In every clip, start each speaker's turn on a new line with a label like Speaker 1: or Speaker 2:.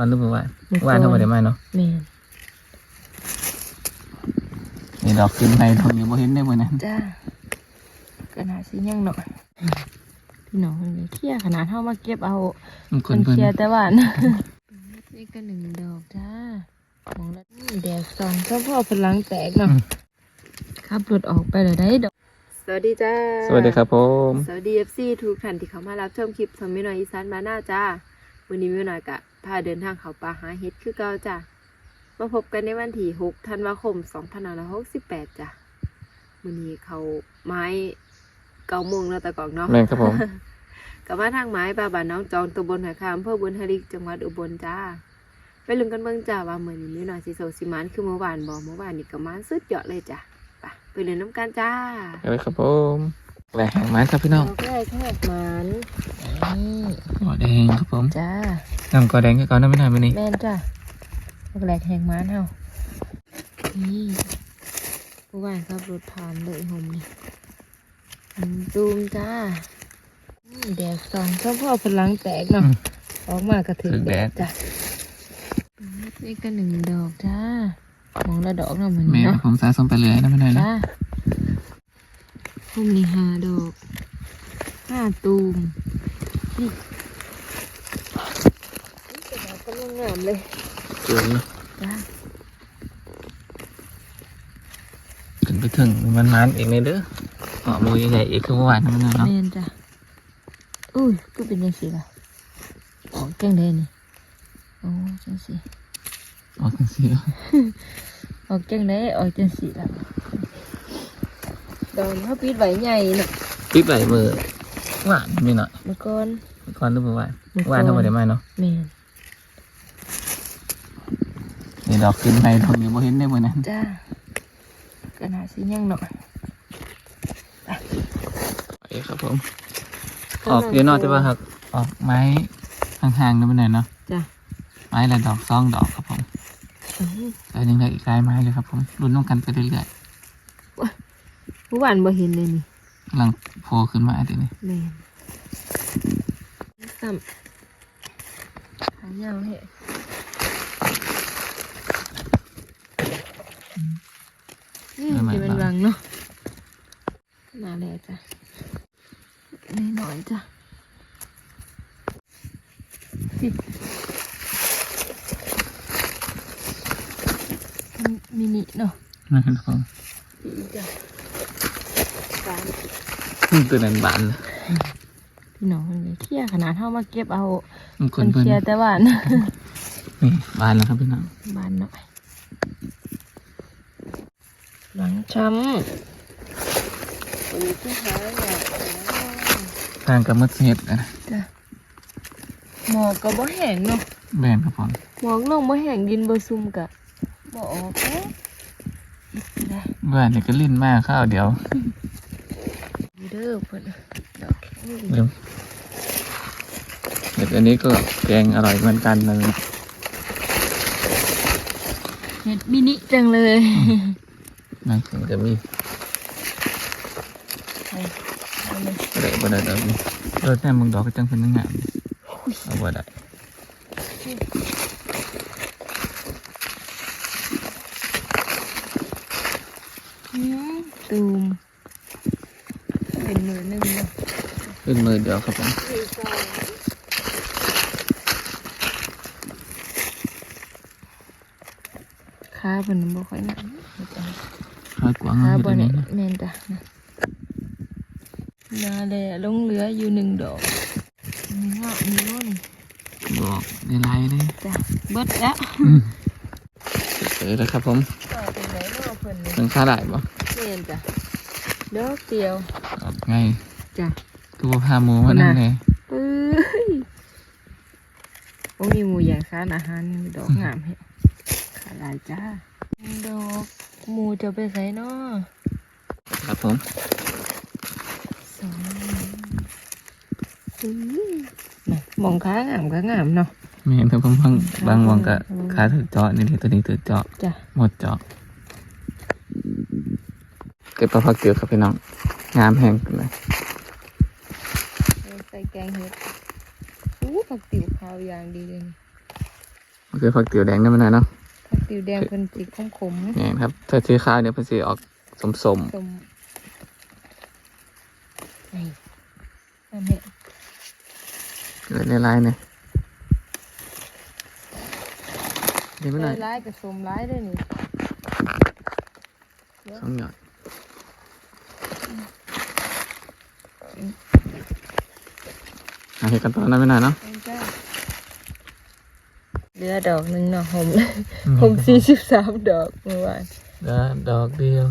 Speaker 1: วันหรือเมื่อวาน
Speaker 2: เมื่อก่อน
Speaker 1: วานเท่าไหร่มาเนาะ
Speaker 2: แม่น
Speaker 1: นี่ดอกขึ้นไปดอกนี้บ่เห็นได้บ่นั้น
Speaker 2: จ้าขนาดสิยังหน่อยพี่น้องเลยเคลียร์ขนาดเท่ามาเก็บเอา
Speaker 1: มันค
Speaker 2: เพิ่
Speaker 1: น
Speaker 2: น
Speaker 1: เพิ่น
Speaker 2: เคลียร์แต่ว่านะนี่ก็หนึ่งดอกจ้ามองแล้วนี่แดดสองเฉพาะพลังแตกเนาะขับรถออกไปเลยได้ดอกสวัสดีจ้า
Speaker 1: สวัสดีครับผม
Speaker 2: สวัสดีเอฟซีทุกท่านที่เข้ามารับชมคลิปทำไม่น้อยอีสานมาหน้าจ้า วันนี้ไม่น้อยกะ พาเดินทางเขาป่าหาเห็ดคือเก่าจ้ามาพบกันในวันที่6ธันวาคม2568จ้ะวันนี้เขาไม้เกาโมงแล้วแต่ก่อนเนาะ
Speaker 1: แม่นครับผม
Speaker 2: กลับมาทางไม้บาบานน้องจองตัวบนหอยคามอำเพื่อบุญฮริกจังหวัดอุบลจ้าไปลุ้นกันเบิ่งจ้าว่าเหมือนนี้หน่อยสิโซสิมันคือเมื่อวานบอเมื่อวานนี่ก็มันสุดยอดเลยจ้ะไปไปเรียนน้ำกันจ้า
Speaker 1: อะไรครับผมแหวกแห่งไม้ครับพี่น้อง
Speaker 2: ดอกแรกแค่มันนี่
Speaker 1: อ๋อแดงครับผม
Speaker 2: จ้า
Speaker 1: น้ำกอแดงก็ก่อนนะไม่นานมานี้
Speaker 2: แม่นจ้ะดอกแรกแหงมันเฮานี่เมื่อวานครับรถผ่านเลยหมนี่อืมตูมจ้าอืมแดดสองเฉพาะพลังแตกเนาะออกมากระถึงแดดจ้ะนี่ก็หนึ่งดอกจ้ามองละดอกเนาะเหมือน
Speaker 1: แม่ครั
Speaker 2: เนาะ
Speaker 1: บผมสะสมไปเลยนะไม่นานนะ
Speaker 2: จ้าพุ่มนี่ห้าดอกห้าตูมนี่นี่เป็นดอกกำลังงามเลย
Speaker 1: สวยเนอะ
Speaker 2: จ้า
Speaker 1: ขึ้นไปถึงมันมันๆอีกเลยเด้ออ๋อมูใหญ่ๆอีกคือเมื่อวานนะไม่นานเนาะ
Speaker 2: เมนจ้ะอุ้ยก็เป็นยังสิล่ะออกจังเลยนี่โอ้จังสิ
Speaker 1: ออกจังซี่
Speaker 2: ออกจังเลยออกจังสิล่ะดอกเขาปิดไว้ใหญ่น่ะ
Speaker 1: ปิดไหลมือหวานไม่หน่อย
Speaker 2: เมื่อก่อน
Speaker 1: ก่อนหรือเมื่อวาน
Speaker 2: เมื่อก่อน
Speaker 1: วานเท่าไหร่มาเนาะ
Speaker 2: เมน
Speaker 1: นี่ดอกขึ้นไปดอกนี้บ่เห็นได้บ่นั้น
Speaker 2: จ้าขนาดสิยังหน่อย
Speaker 1: ไปครับผม ออกเดี๋ยวนอกจะว่าหักออกไม้ห่างๆนั่นเป็นไหนเนาะ
Speaker 2: จ้ะ
Speaker 1: ไม้ละดอกสองดอกครับผม
Speaker 2: อื้อ
Speaker 1: แล้วยังเหลืออีกหลายไม้เลยครับผมรุ่นน้องกันไปเรื่อย
Speaker 2: เมื่อวานบ่เห็นเลยนี่
Speaker 1: ๆกำลังโผล่ขึ้นมาเดี๋ยวนี้
Speaker 2: เมนซ้ำหายาวเหะนี่ จะเป็นรังเนาะมาแล้วจ้ะนี่หน่อยจ้ะนี่มันมินิเนาะ
Speaker 1: นะครับผม
Speaker 2: ดีจ้ะสาม
Speaker 1: อืมตัวนั้นบานเลย
Speaker 2: พี่น้องเลยเคลียร์ขนาดเท่ามาเก็บเอา
Speaker 1: มันค
Speaker 2: คนน
Speaker 1: เพิ่น
Speaker 2: เคลียร์แต่ว่า
Speaker 1: นี่บานแล้วครับพี่น้อง
Speaker 2: บานหน่อย หลังช้ำวันนี้ที่หาเนี่ย
Speaker 1: ทางกับมัดเฮ็ดนะ
Speaker 2: จ้ะหมอกก็บ่แห้งเนาะ
Speaker 1: แบนครับผม
Speaker 2: หมอกลงบ่แห้งดินบ่ซุ่มกะบ่ออกเอ๊ะได้
Speaker 1: บ้านนี่ก็ลิ้นมากข้าวเดียว
Speaker 2: มีเด้อเพิ่นดอกแข็งดี
Speaker 1: เดี๋ยวเห็ดอันนี้ก็แกงอร่อยเหมือนกันนะ
Speaker 2: เห็ดมินิจังเลย
Speaker 1: นั่นคือจะมี
Speaker 2: เอาเลย
Speaker 1: อะไรบ่ได้ดอกนี่รถแน่มึงดอกก็จังเป็นงามเอาบ่ได้
Speaker 2: อืมตูมเป็นมือหนึงเนาะ
Speaker 1: ขึ้นมือเดียวครับผม
Speaker 2: ขาเป็นบ่ค่อยหนัก
Speaker 1: ข้าวกวาง
Speaker 2: ขา
Speaker 1: เอา
Speaker 2: บ่
Speaker 1: อยู่ตรง
Speaker 2: เนี่
Speaker 1: นี้
Speaker 2: ย
Speaker 1: นะ
Speaker 2: แม่นจ้ะนะนาแลลงเหลืออยู่หนึ่งดอกนี่งอกนี่นู่น
Speaker 1: บอกในไลน์เลย
Speaker 2: จ้ะเบิดแล้ว
Speaker 1: เสร็จแล้วครับผม
Speaker 2: ต่อเป็นไหนเนาะเพิ่นนี่
Speaker 1: เป็นค่าได้บ่
Speaker 2: แม่นจ้ะดอกเดียว
Speaker 1: ออกไง
Speaker 2: จ้ะ
Speaker 1: ตัวพาหมูมานั่นเลย
Speaker 2: ปื้ยโอ้มีหมูใหญ่ค้านอาหารมีดอกงามเฮ็ดขาหลายจ้าดอก หมูจะไปใส่เนาะ
Speaker 1: ครับผม
Speaker 2: สองอื้อน่ะมองค้างามก็งามเนาะ
Speaker 1: มีเห็นครับผมบางบางวงก็ขาถือเจาะนี่เลยตัวนี้ถือเจาะ
Speaker 2: จ้ะ
Speaker 1: หมดเจาะเก็บปลาผักเกลือครับพี่น้องงามแห้งกันเลย
Speaker 2: เอาใส่แกงเห็ดอู้ผักติ๋วขาวอย่างดีเลยนี่
Speaker 1: มันคือผักติ๋วแดงนั่นมันนะเนาะ
Speaker 2: ผัก ติวแดงเป็นสีขมๆนะ
Speaker 1: นี่ครับถ้าสีขาวเนี่ยเป็นสีออกสมสม
Speaker 2: สมนี่อันนี้
Speaker 1: ๆเลยลายๆเนี่ยเดี๋ยวไม่หน่อย
Speaker 2: ร้ายกับสมร้ายด้วยนี่
Speaker 1: สองหยอดเอาเห็ดกันต่อนะไม่นานเนาะ
Speaker 2: เหลือดอกหนึ่งเนาะหมหมสี่สิบสามดอกเมื่อวาน
Speaker 1: เดี๋ยวดอกเดียว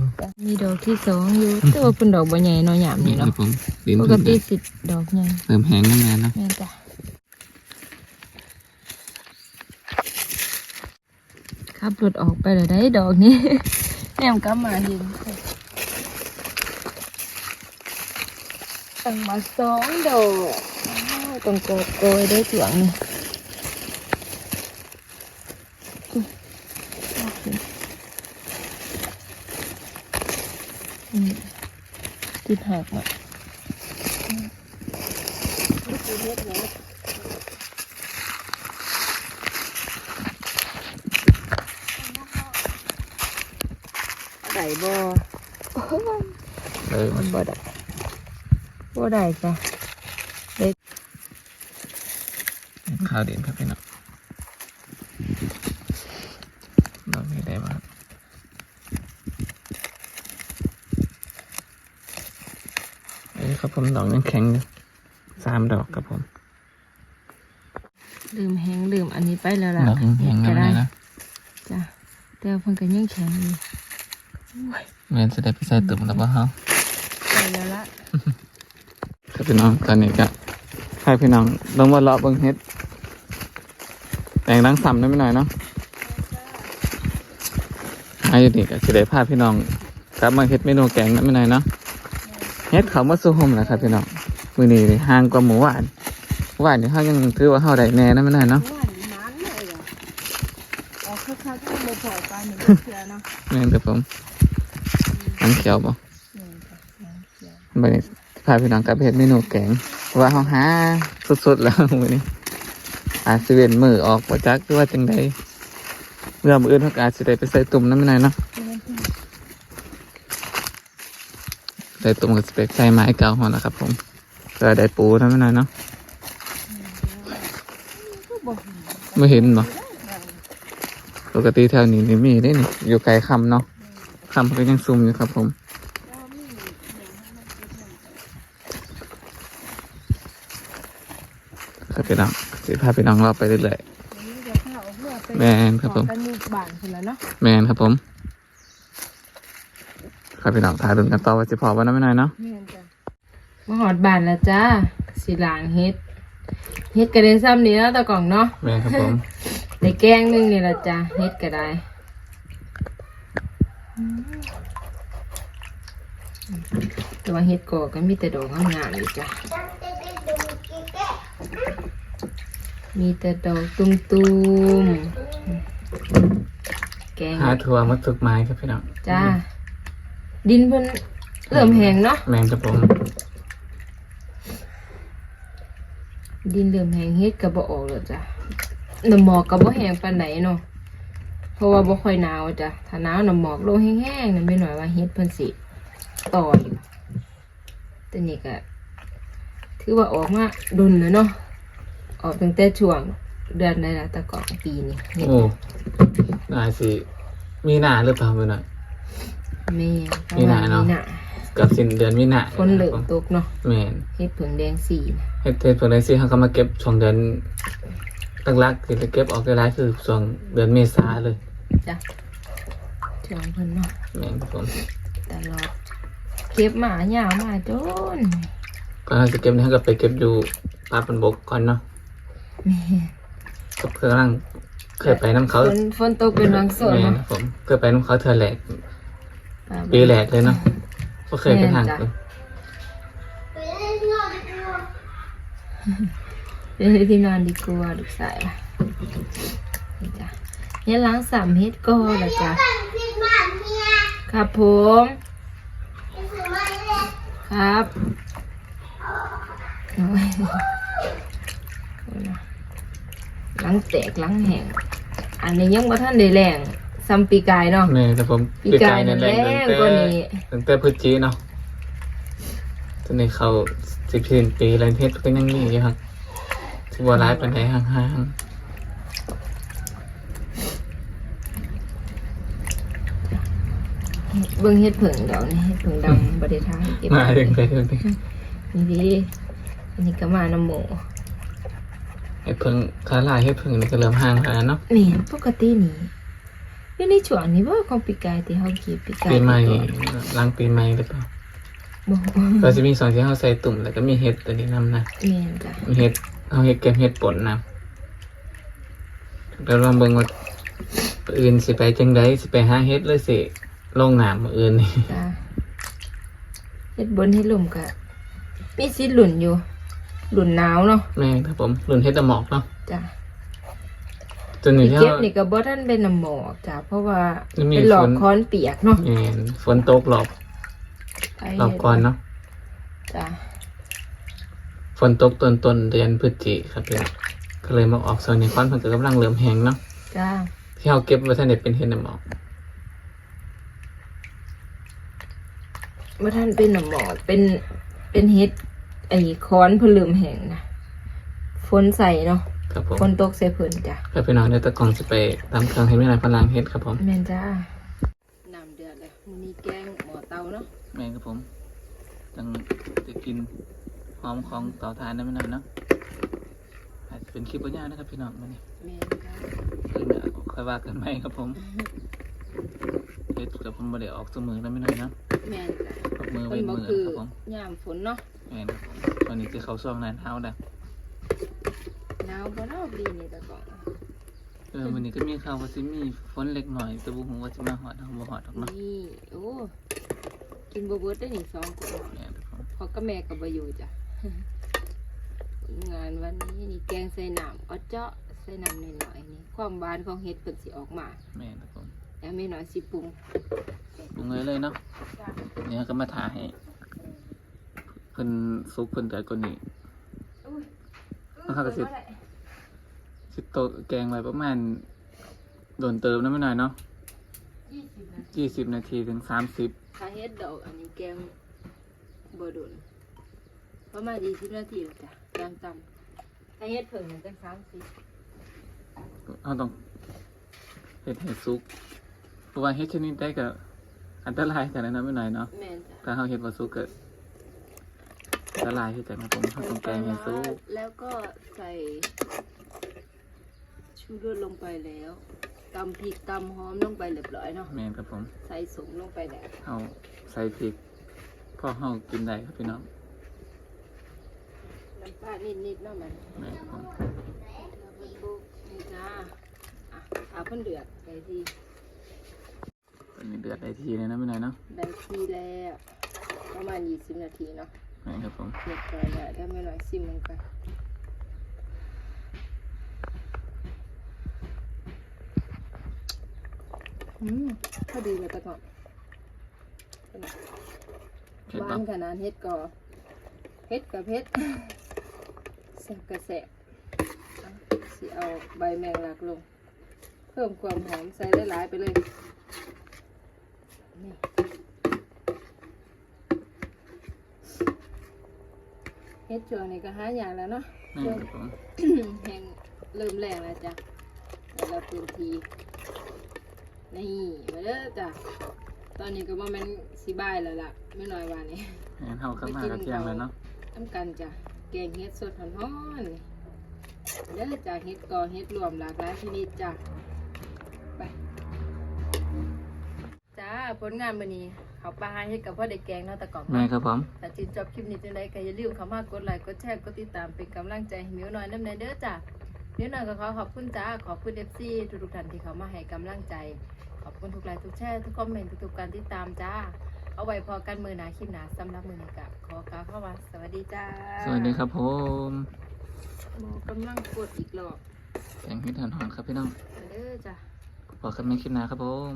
Speaker 2: มีดอกที่สองอยู่แต่ว่าเป็นดอกใบใหญ่เนาะหยาม
Speaker 1: นี่
Speaker 2: นี่
Speaker 1: ครั
Speaker 2: เนาะ
Speaker 1: บผมดิน
Speaker 2: ป
Speaker 1: เพิ่
Speaker 2: ก
Speaker 1: ม
Speaker 2: ติสิบดอกใหญ่
Speaker 1: เติมแห้งนานๆเนาะ
Speaker 2: แม่นจ้ะขับรถออกไปเลยได้ดอกนี้แนมกลับมาเห็นตั้งมาสองดอกอ้าวต้องโกดโกยได้ถ่วงนี่อืม ติดหักอะไก่บ่
Speaker 1: เลย
Speaker 2: มันบ่ได้บ่ได้จ้ะ
Speaker 1: ข้าวเด่นครับพี่น้องดอกนี้ได้บ้างเอ้ย ครับผมดอกยังแข็งอยู่สามดอกครับผม
Speaker 2: ลืมแห้งลืมอันนี้ไปแล้วล่ะ
Speaker 1: ดอกยังแข็ง
Speaker 2: ก็
Speaker 1: กันเล
Speaker 2: ได้
Speaker 1: ยนะ
Speaker 2: จ้ะแต่ว่าเพิ่นก็ยังแข็งอยู่
Speaker 1: แม่นจะได้ไปใส่ตุ่มแล้วป่ะฮะ
Speaker 2: ไปแล้วล่ะ
Speaker 1: ครับพี่น้องตอนนี้ก็ให้พี่น้องลงมาเลาะเบิ่งเฮ็ดแต่งรังสำได้ไม่หน่อยเนาะให้อยู่นี่ก็จะได้พาพี่น้องกลับมาเฮ็ดเมนูแกงนั้นไม่หน่อยเนาะ เฮ็ดเขาวมาสู่ห่มแหละครับพี่น้องมื้อนี้นี่ห่างกว่าหมูหวานหมูหวานนี่เฮายังถือว่าเฮาได้แน่นะไม่หน่อยเนาะ
Speaker 2: ว่านี่นานเลยอะออกคักๆก็บ่พอปานนี้เสียเนาะ
Speaker 1: แม่นครับผมน้ำเขียวบ่
Speaker 2: นี่จ้ะน้ำเขียว
Speaker 1: บัดนี้พาพี่น้องกลับไปเฮ็ดเมนูแกงเพราะว่าเฮาหาสุดๆแล้วมื้อนี้อาจสิเว้นมือออกบ่จักหรือว่าจังใดเมื่อมื้ออื่นเฮาก็อาจสิได้ไปใส่ตุ่มนำไม่หน่อยเนาะ ใส่ตุ่มกับสเปกใส่ไม้เก่าหอนะครับ ผมเพื่อได้ปูทำไม่นานเนาะไม่เห็นบ่ปกติแถวนี้นี่มีได้นี่อยู่ไกลคำเนาะคำก็ยังซุ่มอยู่ครับ ผมครับพี่น้องสิพาพี่น้องเราไปเรื่อย
Speaker 2: วันนี้เดี๋ยวข้าวเอาเพื่อไป
Speaker 1: ๆแมนครับผม
Speaker 2: กันอยู่บ้านพุ่นแล้วเนาะ
Speaker 1: แมนครับผม ครับพี่น้องถ่ายรุนกันต่อว่าจะพอวันนั้นไม่นานเนาะ
Speaker 2: แม่นจ้ะมาหอดบ้านแล้วจ้าสิล้างเฮ็ดเฮ็ดก็ได้ซ้ำนี้แล้วตะกล่องเนาะ
Speaker 1: แมนครับผม
Speaker 2: ในแกงหนึงนี่ละจ้ะเฮ็ดก็ได้แต่ว่าเฮ็ดก่อก็มีแต่ดอกงามๆอยู่จ้ะมีแต่ดอกตุ้มๆแกง
Speaker 1: หาทัวร์มาฝึกไม้ครับพี่น้อง
Speaker 2: จ้า ดินเพิ่นเริ่มแห้งเนาะ
Speaker 1: แมนครับผม
Speaker 2: ดินเริ่มแห้งเฮ็ดก็บ่ออกแล้วจ้ะน้ำหมอกก็บ่แห้งปานใดเนาะเพราะว่าบ่ค่อยหนาวจ้ะถ้าหนาวน้ำหมอกลงแห้งๆนั่นไม่หน่อยว่าเฮ็ดเพิ่นสิต่ออยู่แต่นี่ก็ถือว่าออกมาดุนแล้วเนาะออกตั้งแต่ช่วงเดือนใดล่ะแตะกอนปีนี้เฮ็ด
Speaker 1: โอ้นายสิมีหนาหรือเปล่าไม่นาน
Speaker 2: แม่
Speaker 1: มีหน้าเนาะ
Speaker 2: มีหน้า
Speaker 1: กับสิ้นเดือนมีนา
Speaker 2: ฝนเหลืองตกเนาะ
Speaker 1: แมน
Speaker 2: เฮ็ดเผิงแดงสีนะ
Speaker 1: เฮ็ดเฮ็ดเพิ่นได้สิเขาก็มาเก็บช่วงเดือนหลักๆที่จะเก็บออกได้หลายคือช่วงเดือนเมษาเลย
Speaker 2: จ้ะช่วงเพิ่นเนาะ
Speaker 1: แมนครับผม
Speaker 2: ตลอดเก็บหมาหยาวมาจน
Speaker 1: ก็เราจะเก็บนี่ก็ไปเก็บอยู่ปลาปันบกก่อนเนาะ
Speaker 2: แม่
Speaker 1: ก็เพื่อร่างเคยไปน้ำเขา
Speaker 2: ฝนฝนตกเป็นบางส่วน
Speaker 1: แมน
Speaker 2: เนาะ
Speaker 1: ครับผมเคยไปน้ำเขาเธอแหลก ปีแหลกเลยเนาะก็เคยไปทางเลย
Speaker 2: เป็นที่นอนดีกว่าลูกสายล่ะนี่จ้ะเฮ็ดล้างสามเฮ็ดก็ละจ้ะครับผมครับโอ้ยล้างแตกล้างแห้งอันนี้ยังบ่ทันได้แรง ซัมปีกายเนาะ
Speaker 1: แม่แต่ผม
Speaker 2: ปีกายนั่นแรงกว่านี้
Speaker 1: ตั้งแต่พฤศจิเนาะตอนนี้เขาสิบสี่ปีแล้วเฮ็ดก็ยังมีอยู่ครับสิบ่ร้ายปานใดห่าง
Speaker 2: เบิ่งเฮ็ดเผิงเดี๋ยวนี้เฮ็ดเผิงดำบ่ได้ทางเก็บ
Speaker 1: ๆมา
Speaker 2: ไว้
Speaker 1: ถึงไปถึงไป
Speaker 2: นี่ดิอันนี้ก็มาน้ำหมู
Speaker 1: เฮ็ดเพิ่งค้าลายเฮ็ดเพิ่งนี่ก็เริ่มห่างแล้วเนาะ
Speaker 2: นี่ปกตินี่ อยู่ในช่วงนี้บ่ของปีกายที่เฮาเก็บปีกาย
Speaker 1: ปีใหม่
Speaker 2: ก่อน
Speaker 1: หลังปีใหม่หรือเปล่า
Speaker 2: บ่
Speaker 1: ก็จะมีสองที่เขาใส่ตุ่มแล้วก็มีเห็ดตัวนี้นำนะ
Speaker 2: แม่นจ้ะ
Speaker 1: มีเห็ดเอาเห็ดเก็บเห็ดป่นนะเราลองเบิ่งว่าอื่นสิไปจังไดสิไปหาเห็ดเลยสิลงน้ำมื้ออื่นนี่
Speaker 2: จ้ะเฮ็ดบนเฮ็ดลมก็มีสิทธิ์หลุ่นอยู่หลุ่นหนาวเนาะ
Speaker 1: แม่ครับผมรุ่นเห็ดตะหมอกเนาะ
Speaker 2: จ้ะ
Speaker 1: ตัวนี้
Speaker 2: ที่
Speaker 1: ที่
Speaker 2: เก็บ
Speaker 1: เรา
Speaker 2: นี่ก็บ่ทันเป็นน้ำหมอกจ้ะเพราะว่า
Speaker 1: มันมี
Speaker 2: เป็นหลอ
Speaker 1: ฝ
Speaker 2: ก
Speaker 1: น
Speaker 2: ค้อนเปียกเนาะ
Speaker 1: แม่นฝนตกหลอบ
Speaker 2: ไป
Speaker 1: หลอบก่อนเนาะ
Speaker 2: จ้ะ
Speaker 1: ฝนตกต้นต้นเดือนพฤศจิครับพี่น้องก็เลยมาออกโซนนี้ควันเพิ่นก็กำลังเริ่มแห้งเนาะ
Speaker 2: จ้า
Speaker 1: ที่เราเก็บไว้ท่านเด็เป็นเห็ดตะหมอก
Speaker 2: บ่ทันเป็นน้ำหมอกเป็นเป็นเฮ็ดไอ้ค้อนเพนลืมแห้งนะฝนใส่เนาะ
Speaker 1: ครับผม
Speaker 2: ฝนตกใส่เพิ่นจ้ะ
Speaker 1: แล้วพี่น้องเดี๋ยวตะกล่องจะไปตามเครื่องให้แม่นายพลังเห็ดครับผม
Speaker 2: แม่นจ้าน้ำเดือดเลยมื้อนี้แกงหม้อเตาเนาะ
Speaker 1: แม่ครับผมจังจะกินหอมของเต่าทานได้ไม่นานเนาะอาจจะเป็นคลิปบางอย่างนะครับพี่น้องมาเนี่ย
Speaker 2: แม่นจ้า
Speaker 1: คือเนี่ยค่อยว่ากันไหมครับผมเฮ็ดกับผมบ่ได้ออกสมือแล้วไม่นานเนาะ
Speaker 2: แม่นจ้า
Speaker 1: ออกมือ
Speaker 2: เพิ่
Speaker 1: เว้
Speaker 2: น
Speaker 1: น
Speaker 2: บ่
Speaker 1: มือ
Speaker 2: คือ
Speaker 1: ครับผม
Speaker 2: ยามฝนเนาะ
Speaker 1: แม่นครับผมตอนนี้จะเข้าช่วงนั้นเฮาแล้ว
Speaker 2: หนาวบ่เนาะปีนี้แต่ก็
Speaker 1: เออวันนี้ก็มีข่าวว่าสิมีฝนเล็กหน่อยแต่บ่ฮู้ว่าสิมาฮอดเฮาบ่ฮอดหรอกเนาะ
Speaker 2: นี่โอ้กินบ่เบิดได้นี่สองคน
Speaker 1: แม่นครับผม
Speaker 2: พ่อกับแม่ก็บ่อยู่จ้ะ งานวันนี้นี่แกงใส่น้ำเอาเจาะใส่น้ำหน่อยๆนี่ความหวานของเห็ดเปิดสิออกมา
Speaker 1: แม่นครับผม
Speaker 2: แล้วไม่น้อยสิปรุง
Speaker 1: ปรุงเลยเลยเนาะเนี่ยวก็มาถ่ายให้เพิ่นสุกเพิ่นแต่กว่านี้สิ สิโตะแกงไว้ประมาณโดนเติมน้ำไม่หน่อยเนาะ
Speaker 2: ยี่สิบนาที
Speaker 1: ยี่สิบนาทีถึงสามสิบ
Speaker 2: ถ้าเฮ็ดดอกอันนี้แกงบ่โดนประมาณยี่สิบนาทีแล้วจ้ะจำจำถ้าเฮ็ดเพิ่งมันจังสามสิบ
Speaker 1: เราต้องเห็ดเห็ดซุกเพราะว่าเห็ดชนิดได้ก็อันตรายกันนะไม่หน่อยเนาะ
Speaker 2: แม่นจ้ะ
Speaker 1: ถ้าเราเห็ดว่าซุกก็อันตรายที่แต่มาผมเขาต้องแกงให้ซุก
Speaker 2: แล้วก็ใส่ ชูรสลงไปแล้วตำพริกตำหอมลงไปเรียบร้อยเนาะ
Speaker 1: แมนครับผม
Speaker 2: ใส่สมลงไปแล้ว
Speaker 1: เอาใส่พริกพ่อเฮากินได้ครับพี่น้อง
Speaker 2: น้ำปลานิดๆเนาะมัน
Speaker 1: แมนครับผม
Speaker 2: แล้วมันบุกนี่จ้าอะเอาเพิ่นเดือดไปที
Speaker 1: ตอนนี้เดือดได้ทีเลยนะไม่หน่อยเนาะ
Speaker 2: ได้ทีแล้วประมาณยี่สิบนาทีเนาะ
Speaker 1: แมนครับผม
Speaker 2: เรียบร้อยแล้วได้ไม่น้อยสิบมันกัน อืมพอดีเลยตะก่อนเป็นไง
Speaker 1: เห็ด
Speaker 2: หวา
Speaker 1: ปะ
Speaker 2: นขนาดเฮ็ดก่อเฮ็ดกับเฮ็ดแสบกับแสบอะสิเอาใบแมงลักลง เพิ่มความหอมใส่หลายๆไปเลยนี่เฮ็ดช่วงนี้ก็หาอย่างแล้วเนาะ
Speaker 1: แมนครับผม
Speaker 2: แห้งเริ่มแรงแล้วจ้ะแต่ละพื้นที่ นี่มาเด้อจ้ะตอนนี้ก็บ่แม่นสิบ่ายแล้วล่ะไม่น้อยวันนี้
Speaker 1: แมนเฮาเข้ามากระเทียงแล้วเนาะ
Speaker 2: ทำกันจ้ะแกงเฮ็ดสดหอนๆนี่เด้อจ้ะเฮ็ดกอเฮ็ดรวมหลากหลายชนิดจ้ะไปจ้าผลงานมื้อนี้เขาปลาเฮ็ดกับพ่อได้แกงเนาะตะกล่อง
Speaker 1: แมนครับผม
Speaker 2: ถ้าชื่นชอบคลิปนี้จังไดก็อย่าลืมเข้ามากดไลค์กดแชร์กดติดตามเป็นกำลังใจให้มิวหน่อยนำในเด้อจ้ะ มิวหน่อยก็ขอขอบคุณจ้า ขอบคุณ FC ทุกๆท่านที่เข้ามาให้กำลังใจ ขอบคุณทุกไลค์ทุกแชร์ทุกคอมเมนต์ทุกๆการติดตามจ้า เอาไว้พอกันมือหนาคลิปหนาสำหรับมือนี้กะขอกล่าวเข้ามาสวัสดีจ้า
Speaker 1: สวัสดีครับผม
Speaker 2: หมอกำลังกดอีกรอบ
Speaker 1: แกงเห็ดหอนๆครับพี่น้อง
Speaker 2: เด้อจ้ะ
Speaker 1: บอกกันไม่คลิปหน้าครับผม